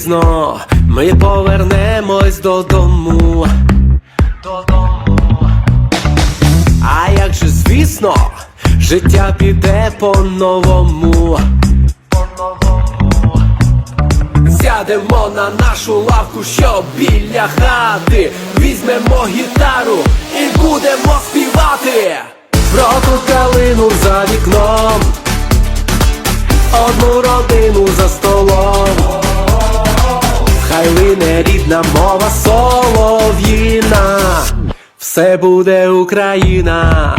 пізно, ми повернемось додому. Додому. А як же, звісно, життя піде по-новому. Сядемо на нашу лавку, що біля хати, візьмемо гітару і будемо співати про ту калину за вікном, одну родину за столом. Рідна мова солов'їна, все буде Україна.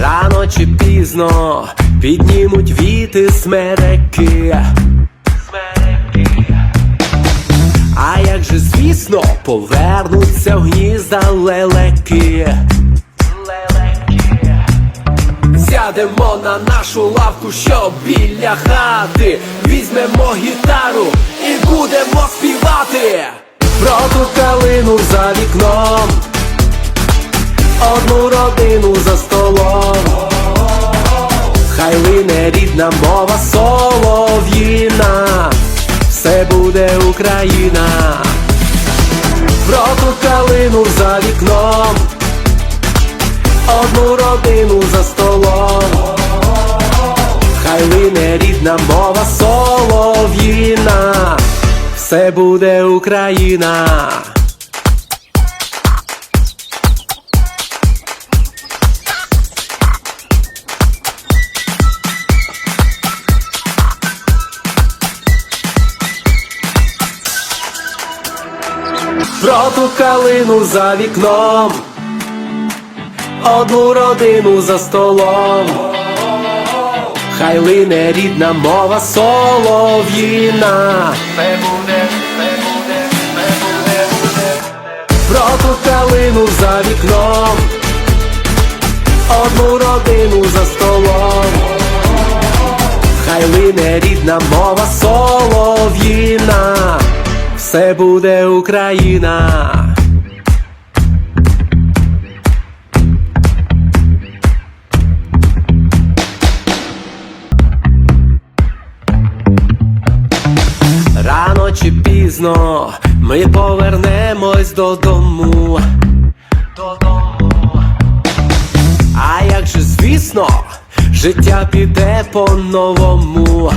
Рано чи пізно піднімуть віти смереки. А як же, звісно, повернуться в гнізда лелеки. Сядемо на нашу лавку, що біля хати, візьмемо гітару і будемо співати. Про ту калину за вікном, одну родину за столом. Хай лине рідна мова солов'їна, все буде Україна, про ту калину за вікном, одну родину рідна мова солов'їна, все буде Україна. Про ту калину за вікном, одну родину за столом. Хай лине рідна мова солов'їна. Це буде, це буде, не Про ту калину за вікном, одну родину за столом. Хай лине рідна мова солов'їна, все буде Україна. Рано чи пізно ми повернемось додому. Додому. А як же, звісно, життя піде по-новому.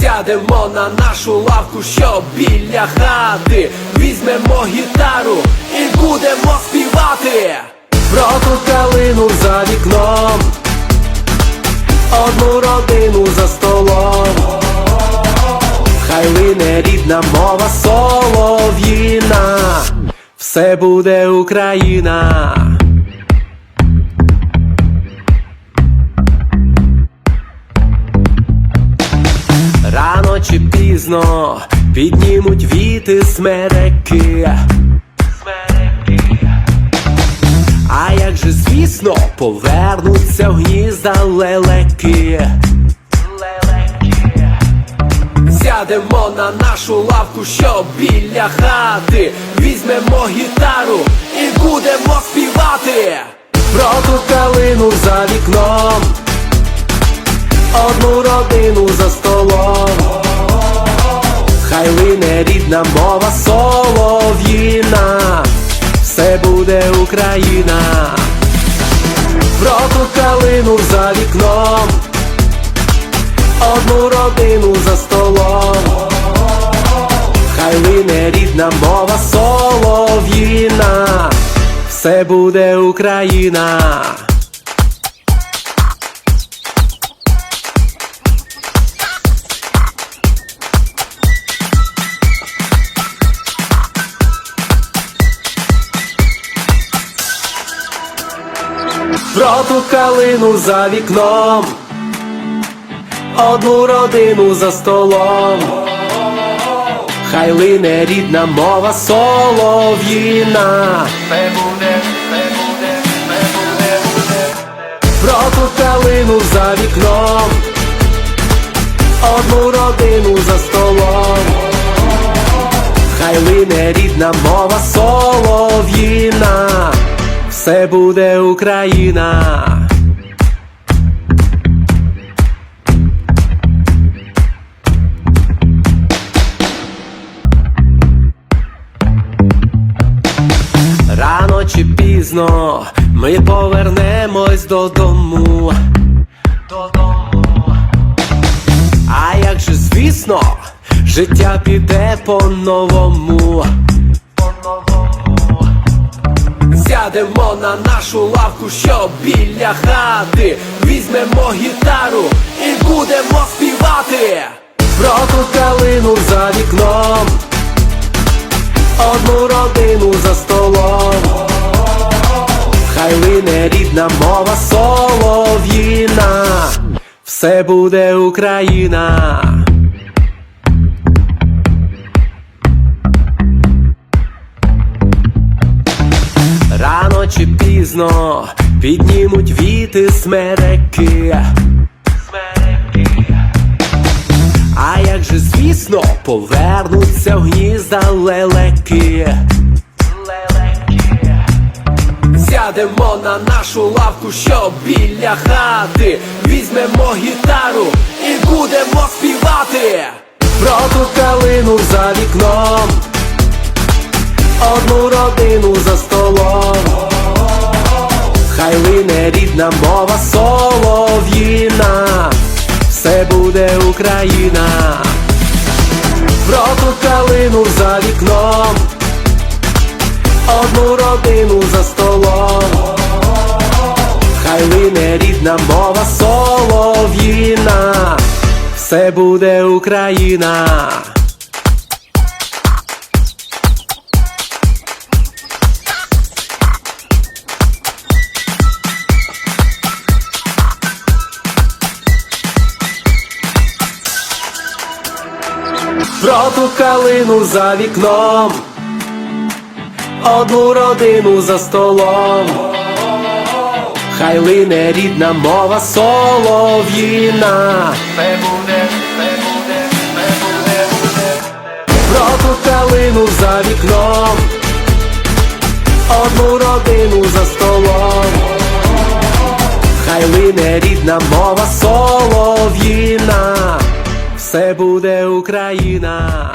Сядемо на нашу лавку, що біля хати, візьмемо гітару і будемо співати про ту калину за вікном, одну родину за столом. Рідна мова солов'їна, все буде Україна. Рано чи пізно піднімуть віти смереки. А як же, звісно, повернуться в гнізда лелеки. Сядемо на нашу лавку, що біля хати, візьмемо гітару і будемо співати про ту калину за вікном, одну родину за столом. Хай лине рідна мова солов'їна, все буде Україна, про ту калину за вікном, одну родину за столом. Рідна мова солов'їна, все буде Україна. Про ту калину за вікном, одну родину за столом. Хай лине рідна мова солов'їна. Про ту калину за вікном, одну родину за столом. Хай лине рідна мова солов'їна, все буде Україна. Пізно ми повернемось додому. Додому. А як же, звісно, життя піде по-новому. Сядемо на нашу лавку, що біля хати, візьмемо гітару і будемо співати. Про ту калину за вікном, одну родину за столом. Хай лине рідна мова солов'їна, все буде Україна. Рано чи пізно піднімуть віти смереки. А як же, звісно, повернуться в гнізда лелеки. Сядемо на нашу лавку, що біля хати, візьмемо гітару і будемо співати. Про ту калину за вікном, одну родину за столом. Хай лине рідна мова солов'їна, все буде Україна, про ту калину за вікном, одну родину за столом. Хай лине рідна мова солов'їна, все буде Україна. Про ту калину за вікном, одну родину за столом. Хай лине рідна мова солов'їна. Про ту калину за вікном, одну родину за столом. Хай лине рідна мова солов'їна, все буде Україна.